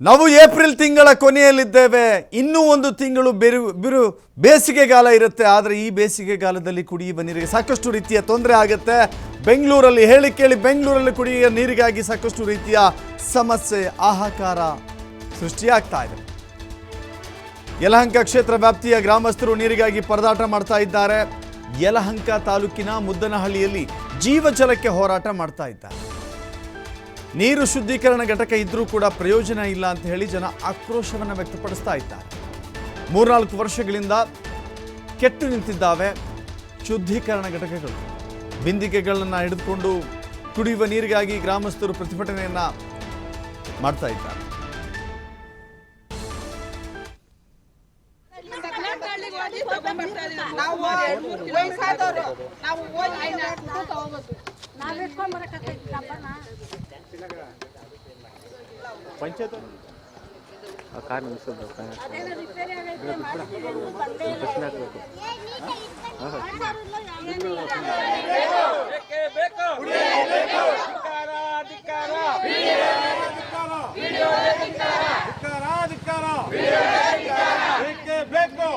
ನಾವು ಏಪ್ರಿಲ್ ತಿಂಗಳ ಕೊನೆಯಲ್ಲಿದ್ದೇವೆ. ಇನ್ನೂ ಒಂದು ತಿಂಗಳು ಬಿರು ಬಿರು ಬೇಸಿಗೆಗಾಲ ಇರುತ್ತೆ. ಆದರೆ ಈ ಬೇಸಿಗೆಗಾಲದಲ್ಲಿ ಕುಡಿಯುವ ನೀರಿಗೆ ಸಾಕಷ್ಟು ರೀತಿಯ ತೊಂದರೆ ಆಗುತ್ತೆ. ಬೆಂಗಳೂರಲ್ಲಿ ಹೇಳಿ ಕೇಳಿ, ಬೆಂಗಳೂರಲ್ಲಿ ಕುಡಿಯುವ ನೀರಿಗಾಗಿ ಸಾಕಷ್ಟು ರೀತಿಯ ಸಮಸ್ಯೆ ಆಹಾಕಾರ ಸೃಷ್ಟಿಯಾಗ್ತಾ ಇದೆ. ಯಲಹಂಕ ಕ್ಷೇತ್ರ ವ್ಯಾಪ್ತಿಯ ಗ್ರಾಮಸ್ಥರು ನೀರಿಗಾಗಿ ಪರದಾಟ ಮಾಡ್ತಾ ಇದ್ದಾರೆ. ಯಲಹಂಕ ತಾಲೂಕಿನ ಮುದ್ದನಹಳ್ಳಿಯಲ್ಲಿ ಜೀವಜಲಕ್ಕೆ ಹೋರಾಟ ಮಾಡ್ತಾ ಇದ್ದಾರೆ. ನೀರು ಶುದ್ಧೀಕರಣ ಘಟಕ ಇದ್ರೂ ಕೂಡ ಪ್ರಯೋಜನ ಇಲ್ಲ ಅಂತ ಹೇಳಿ ಜನ ಆಕ್ರೋಶವನ್ನು ವ್ಯಕ್ತಪಡಿಸ್ತಾ ಇದ್ದಾರೆ ಮೂರ್ನಾಲ್ಕು ವರ್ಷಗಳಿಂದ ಕೆಟ್ಟು ನಿಂತಿದ್ದಾವೆ ಶುದ್ಧೀಕರಣ ಘಟಕಗಳು ಬಿಂದಿಗೆಗಳನ್ನು ಹಿಡಿದುಕೊಂಡು ಕುಡಿಯುವ ನೀರಿಗಾಗಿ ಗ್ರಾಮಸ್ಥರು ಪ್ರತಿಭಟನೆಯನ್ನ ಮಾಡ್ತಾ ಇದ್ದಾರೆ ನಾವು ವಯಸ್ಸಾದವರು ನಾವು ಹೋಗಿ ನಾವ್ ಇಟ್ಕೊಂಡ್ ಬರಕತ್ತೈತಿ ಡಬ್ಬನ ಕಾರ್ ನಿಲ್ಸೋದು ಅದೇನೋ ರಿಪೇರಿ ಆಗೈತೆ ಮಾಡಿಸ್ತೀವಿ ಅಂದ್ರು ಬಂದೇ ಇಲ್ಲ. ಪ್ರಶ್ನೆ ಹಾಕ್ಬೇಕು. ಬೇಕು ಬೇಕೇ? ಬೇಕು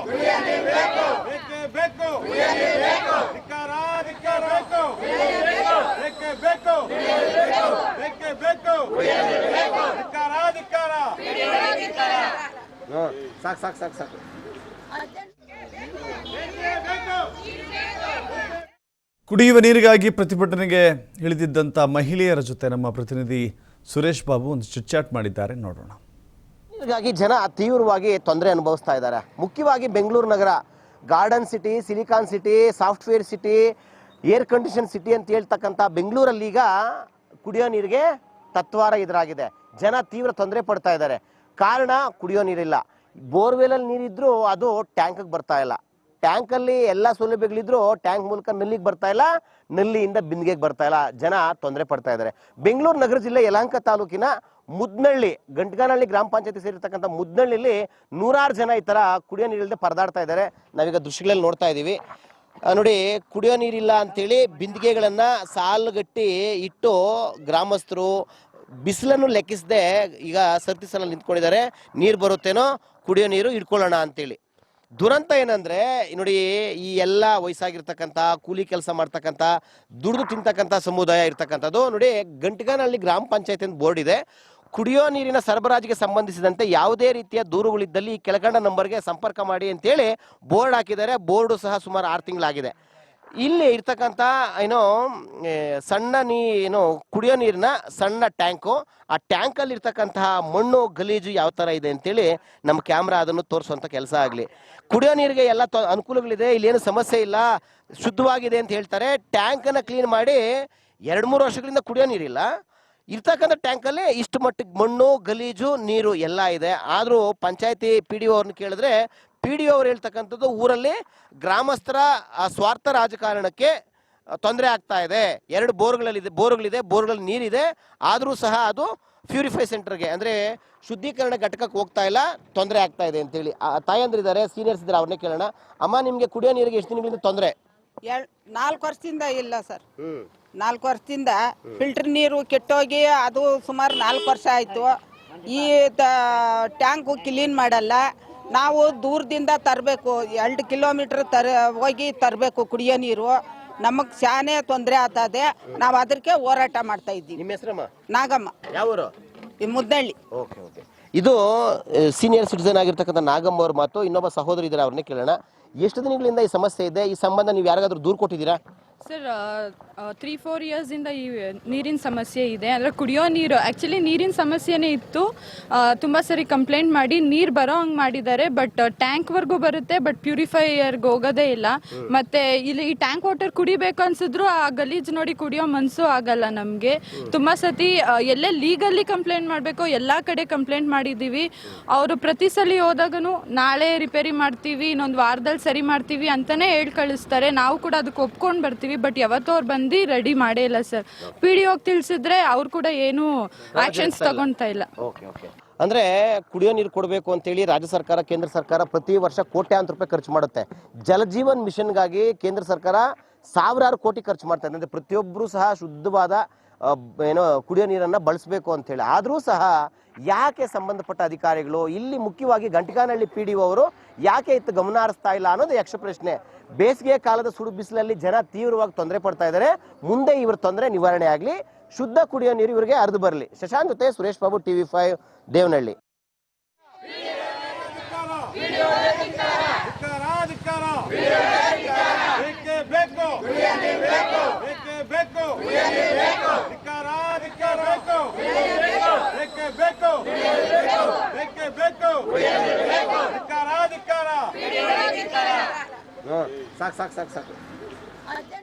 ಬೇಕೇ ಬೇಕು ಧಿಕ್ಕಾರ ಧಿಕ್ಕಾರ ಬೇಕು ಬೇಕೇ ಬೇಕು ಬೇಕೇ ಬೇಕು ಧಿಕ್ಕಾರ ಧಿಕ್ಕಾರ ಸಾಕು ಸಾಕು ಸಾಕು ಸಾಕು. ಕುಡಿಯುವ ನೀರಿಗಾಗಿ ಪ್ರತಿಭಟನೆಗೆ ಇಳಿದಿದ್ದಂಥ ಮಹಿಳೆಯರ ಜೊತೆ ನಮ್ಮ ಪ್ರತಿನಿಧಿ ಸುರೇಶ್ ಬಾಬು ಒಂದು ಚುಚ್ಚಾಟ್ ಮಾಡಿದ್ದಾರೆ ನೋಡೋಣ. ಹೀಗಾಗಿ ಜನ ತೀವ್ರವಾಗಿ ತೊಂದರೆ ಅನುಭವಿಸ್ತಾ ಇದ್ದಾರೆ. ಮುಖ್ಯವಾಗಿ ಬೆಂಗಳೂರು ನಗರ garden city silicon city software city air condition city ಅಂತ ಹೇಳ್ತಕ್ಕಂಥ ಬೆಂಗಳೂರಲ್ಲಿ ಈಗ ಕುಡಿಯೋ ನೀರಿಗೆ ತತ್ವಾರ ಎದುರಾಗಿದೆ. ಜನ ತೀವ್ರ ತೊಂದರೆ ಪಡ್ತಾ ಇದ್ದಾರೆ. ಕಾರಣ ಕುಡಿಯೋ ನೀರಿಲ್ಲ. ಬೋರ್ವೆಲಲ್ಲಿ ನೀರಿದ್ರು ಅದು ಟ್ಯಾಂಕಿಗೆ ಬರ್ತಾ ಇಲ್ಲ. ಟ್ಯಾಂಕಲ್ಲಿ ಎಲ್ಲ ಸೌಲಭ್ಯಗಳಿದ್ರು ಟ್ಯಾಂಕ್ ಮೂಲಕ ನಲ್ಲಿಗೆ ಬರ್ತಾ ಇಲ್ಲ ನಲ್ಲಿಯಿಂದ ಬಿಂದಿಗೆಗೆ ಬರ್ತಾ ಇಲ್ಲ. ಜನ ತೊಂದರೆ ಪಡ್ತಾ ಇದ್ದಾರೆ. ಬೆಂಗಳೂರು ನಗರ ಜಿಲ್ಲೆ ಯಲಹಂಕ ತಾಲೂಕಿನ ಮುದ್ನಳ್ಳಿ, ಗಂಟ್ಗಾನಹಳ್ಳಿ ಗ್ರಾಮ ಪಂಚಾಯತಿ ಸೇರಿರ್ತಕ್ಕಂಥ ಮುದ್ನಳ್ಳಿಲಿ ನೂರಾರು ಜನ ಈ ತರ ಕುಡಿಯೋ ನೀರಿಲ್ಲದೆ ಪರದಾಡ್ತಾ ಇದ್ದಾರೆ. ನಾವೀಗ ದೃಶ್ಯಗಳಲ್ಲಿ ನೋಡ್ತಾ ಇದ್ದೀವಿ. ನೋಡಿ, ಕುಡಿಯೋ ನೀರಿಲ್ಲ ಅಂತೇಳಿ ಬಿಂದಿಗೆಗಳನ್ನ ಸಾಲುಗಟ್ಟಿ ಇಟ್ಟು ಗ್ರಾಮಸ್ಥರು ಬಿಸಿಲನ್ನು ಲೆಕ್ಕಿಸದೆ ಈಗ ಸರ್ತಿ ಸಲ ನಿಂತ್ಕೊಂಡಿದ್ದಾರೆ. ನೀರು ಬರುತ್ತೇನೋ ಕುಡಿಯೋ ನೀರು ಇಟ್ಕೊಳ್ಳೋಣ ಅಂತೇಳಿ. ದುರಂತ ಏನಂದ್ರೆ ನೋಡಿ ಈ ಎಲ್ಲ ವಯಸ್ಸಾಗಿರ್ತಕ್ಕಂಥ, ಕೂಲಿ ಕೆಲಸ ಮಾಡ್ತಕ್ಕಂಥ, ದುಡಿದು ತಿಂತಕ್ಕಂಥ ಸಮುದಾಯ ಇರ್ತಕ್ಕಂಥದ್ದು. ನೋಡಿ ಗಂಟಗಾನಹಳ್ಳಿ ಗ್ರಾಮ ಪಂಚಾಯತ್ ಅಂತ ಬೋರ್ಡ್ ಇದೆ. ಕುಡಿಯೋ ನೀರಿನ ಸರಬರಾಜಿಗೆ ಸಂಬಂಧಿಸಿದಂತೆ ಯಾವುದೇ ರೀತಿಯ ದೂರುಗಳಿದ್ದಲ್ಲಿ ಈ ಕೆಳಕಂಡ ನಂಬರ್ಗೆ ಸಂಪರ್ಕ ಮಾಡಿ ಅಂತೇಳಿ ಬೋರ್ಡ್ ಹಾಕಿದ್ದಾರೆ. ಬೋರ್ಡು ಸಹ ಸುಮಾರು ಆರು ತಿಂಗಳಾಗಿದೆ. ಇಲ್ಲಿ ಇರ್ತಕ್ಕಂಥ, ಏನೋ ಸಣ್ಣ ನೀ, ಏನು, ಕುಡಿಯೋ ನೀರಿನ ಸಣ್ಣ ಟ್ಯಾಂಕು, ಆ ಟ್ಯಾಂಕಲ್ಲಿ ಇರ್ತಕ್ಕಂತಹ ಮಣ್ಣು, ಗಲೀಜು ಯಾವ ಥರ ಇದೆ ಅಂತೇಳಿ ನಮ್ಮ ಕ್ಯಾಮ್ರಾ ಅದನ್ನು ತೋರಿಸುವಂಥ ಕೆಲಸ ಆಗಲಿ. ಕುಡಿಯೋ ನೀರಿಗೆ ಎಲ್ಲ ತೊ, ಅನುಕೂಲಗಳಿದೆ, ಇಲ್ಲೇನು ಸಮಸ್ಯೆ ಇಲ್ಲ, ಶುದ್ಧವಾಗಿದೆ ಅಂತ ಹೇಳ್ತಾರೆ. ಟ್ಯಾಂಕನ್ನು ಕ್ಲೀನ್ ಮಾಡಿ ಎರಡು ಮೂರು ವರ್ಷಗಳಿಂದ ಕುಡಿಯೋ ನೀರಿಲ್ಲ. ಇರ್ತಕ್ಕಂಥ ಟ್ಯಾಂಕಲ್ಲಿ ಇಷ್ಟು ಮಟ್ಟಿಗೆ ಮಣ್ಣು, ಗಲೀಜು, ನೀರು ಎಲ್ಲ ಇದೆ. ಆದರೂ ಪಂಚಾಯತಿ ಪಿ ಡಿ ಅವ್ರನ್ನ ಕೇಳಿದ್ರೆ ಪಿ ಡಿ ಅವರು ಹೇಳ್ತಕ್ಕಂಥದ್ದು ಊರಲ್ಲಿ ಗ್ರಾಮಸ್ಥರ ಸ್ವಾರ್ಥ ರಾಜಕಾರಣಕ್ಕೆ ತೊಂದರೆ ಆಗ್ತಾ ಇದೆ. ಎರಡು ಬೋರ್ಗಳಲ್ಲಿದೆ ಬೋರ್ಗಳಿದೆ ಬೋರ್ಗಳಲ್ಲಿ ನೀರಿದೆ. ಆದರೂ ಸಹ ಅದು ಪ್ಯೂರಿಫೈ ಸೆಂಟರ್ಗೆ ಅಂದರೆ ಶುದ್ಧೀಕರಣ ಘಟಕಕ್ಕೆ ಹೋಗ್ತಾ ಇಲ್ಲ ತೊಂದರೆ ಆಗ್ತಾ ಇದೆ ಅಂತೇಳಿ. ಆ ತಾಯಂದ್ರಿದ್ದಾರೆ ಸೀನಿಯರ್ಸ್ ಇದ್ದಾರೆ ಅವ್ರನ್ನೇ ಕೇಳೋಣ. ಅಮ್ಮ ನಿಮಗೆ ಕುಡಿಯೋ ನೀರಿಗೆ ಎಷ್ಟು ದಿನಗಳಿಂದ ತೊಂದರೆ? ನಾಲ್ಕು ವರ್ಷದಿಂದ ಇಲ್ಲ ಸರ್. ನಾಲ್ಕು ವರ್ಷದಿಂದ ಫಿಲ್ಟರ್ ನೀರು ಕೆಟ್ಟೋಗಿ ಅದು ಸುಮಾರು ನಾಲ್ಕು ವರ್ಷ ಆಯಿತು. ಈ ಟ್ಯಾಂಕು ಕ್ಲೀನ್ ಮಾಡಲ್ಲ. ನಾವು ದೂರದಿಂದ ತರಬೇಕು ಎರಡು ಕಿಲೋಮೀಟರ್ ತರ ಹೋಗಿ ತರಬೇಕು ಕುಡಿಯೋ ನೀರು. ನಮಗೆ ಶಾನೆ ತೊಂದರೆ ಆಗ್ತದೆ. ನಾವು ಅದಕ್ಕೆ ಹೋರಾಟ ಮಾಡ್ತಾ ಇದ್ದೀವಿ. ನಿಮ್ಮ ಹೆಸರಮ್ಮ? ನಾಗಮ್ಮ. ಯಾವ ಊರು ಈ ಮುದ್ದಳ್ಳಿ. Okay okay. ಇದು ಸೀನಿಯರ್ ಸಿಟಿಸನ್ ಆಗಿರ್ತಕ್ಕಂಥ ನಾಗಮ್ಮ ಅವ್ರ ಮಾತು ಇನ್ನೊಬ್ಬ ಸಹೋದರಿ ಇದ್ದಾರೆ ಅವ್ರನ್ನೇ ಕೇಳೋಣ. ಎಷ್ಟು ದಿನಗಳಿಂದ ಈ ಸಮಸ್ಯೆ ಇದೆ? ಈ ಸಂಬಂಧ ನೀವು ಯಾರಿಗಾದ್ರೂ ದೂರು ಕೊಟ್ಟಿದ್ದೀರಾ? ಸರ್ ತ್ರೀ ಫೋರ್ ಇಯರ್ಸಿಂದ ಈ ನೀರಿನ ಸಮಸ್ಯೆ ಇದೆ. ಅಂದರೆ ಕುಡಿಯೋ ನೀರು ಆ್ಯಕ್ಚುಲಿ ನೀರಿನ ಸಮಸ್ಯೆನೇ ಇತ್ತು. ತುಂಬ ಸರಿ ಕಂಪ್ಲೇಂಟ್ ಮಾಡಿ ನೀರು ಬರೋ ಹಂಗೆ ಮಾಡಿದ್ದಾರೆ ಬಟ್ ಟ್ಯಾಂಕ್ವರೆಗೂ ಬರುತ್ತೆ ಬಟ್ ಪ್ಯೂರಿಫೈಯರ್ಗೆ ಹೋಗೋದೇ ಇಲ್ಲ. ಮತ್ತು ಇಲ್ಲಿ ಈ ಟ್ಯಾಂಕ್ ವಾಟರ್ ಕುಡಿಬೇಕು ಅನ್ಸಿದ್ರು ಆ ಗಲೀಜು ನೋಡಿ ಕುಡಿಯೋ ಮನಸ್ಸು ಆಗಲ್ಲ ನಮಗೆ. ತುಂಬ ಸತಿ ಎಲ್ಲೇ ಲೀಗಲ್ಲಿ ಕಂಪ್ಲೇಂಟ್ ಮಾಡಬೇಕು ಎಲ್ಲ ಕಡೆ ಕಂಪ್ಲೇಂಟ್ ಮಾಡಿದ್ದೀವಿ. ಅವರು ಪ್ರತಿ ಸಲ ಹೋದಾಗನು ನಾಳೆ ರಿಪೇರಿ ಮಾಡ್ತೀವಿ ಇನ್ನೊಂದು ವಾರದಲ್ಲಿ ಸರಿ ಮಾಡ್ತೀವಿ ಅಂತಲೇ ಹೇಳಿ ಕಳಿಸ್ತಾರೆ ನಾವು ಕೂಡ ಅದಕ್ಕೆ ಒಪ್ಕೊಂಡು ಬರ್ತೀವಿ. ಬಟ್ ಯಾವತ್ತೂ ಅವ್ರು ಬಂದು ರೆಡಿ ಮಾಡೇ ಇಲ್ಲ ಸರ್ ಪಿ ಡಿ ಹೋಗಿ ತಿಳಿಸಿದ್ರೆ ಅವ್ರು ಕೂಡ ಏನು ಆಕ್ಷನ್ಸ್ ತಗೊಂತಾ ಇಲ್ಲ. ಓಕೆ ಓಕೆ ಅಂದ್ರೆ ಕುಡಿಯೋ ನೀರು ಕೊಡಬೇಕು ಅಂತೇಳಿ ರಾಜ್ಯ ಸರ್ಕಾರ ಕೇಂದ್ರ ಸರ್ಕಾರ ಪ್ರತಿ ವರ್ಷ ಕೋಟ್ಯಾಂತರ ರೂಪಾಯಿ ಖರ್ಚು ಮಾಡುತ್ತೆ. ಜಲಜೀವನ್ ಮಿಷನ್ಗಾಗಿ ಕೇಂದ್ರ ಸರ್ಕಾರ ಸಾವಿರಾರು ಕೋಟಿ ಖರ್ಚು ಮಾಡ್ತಾರೆ ಅಂದ್ರೆ ಪ್ರತಿಯೊಬ್ಬರು ಸಹ ಶುದ್ಧವಾದ ಏನೋ ಕುಡಿಯೋ ನೀರನ್ನ ಬಳಸಬೇಕು ಅಂತ ಹೇಳಿ ಆದರೂ ಸಹ ಯಾಕೆ ಸಂಬಂಧಪಟ್ಟ ಅಧಿಕಾರಿಗಳು ಇಲ್ಲಿ ಮುಖ್ಯವಾಗಿ ಗಂಟಿಕಾನಹಳ್ಳಿ ಪಿ ಡಿ ಅವರು ಯಾಕೆ ಇತ್ತು ಗಮನ ಹರಿಸ್ತಾ ಇಲ್ಲ ಅನ್ನೋದು ಯಕ್ಷ ಪ್ರಶ್ನೆ ಬೇಸಿಗೆ ಕಾಲದ ಸುಡು ಬಿಸಿಲಲ್ಲಿ ಜನ ತೀವ್ರವಾಗಿ ತೊಂದರೆ ಪಡ್ತಾ ಇದ್ದಾರೆ ಮುಂದೆ ಇವ್ರ ತೊಂದರೆ ನಿವಾರಣೆ ಆಗಲಿ ಶುದ್ಧ ಕುಡಿಯೋ ನೀರು ಇವರಿಗೆ ಹರಿದು ಬರಲಿ ಶಶಾಂಕ್ ಜೊತೆ ಸುರೇಶ್ ಬಾಬು ಟಿವಿ ಫೈವ್ ದೇವನಹಳ್ಳಿ ಬೇಕು ಬೇಕು ಬೇಕೇ ಬೇಕು ಧಿಕ್ಕಾರ ಧಿಕ್ಕಾರ ಬೇಕು ಬೇಕೇ ಬೇಕು ಬೇಕೇ ಬೇಕು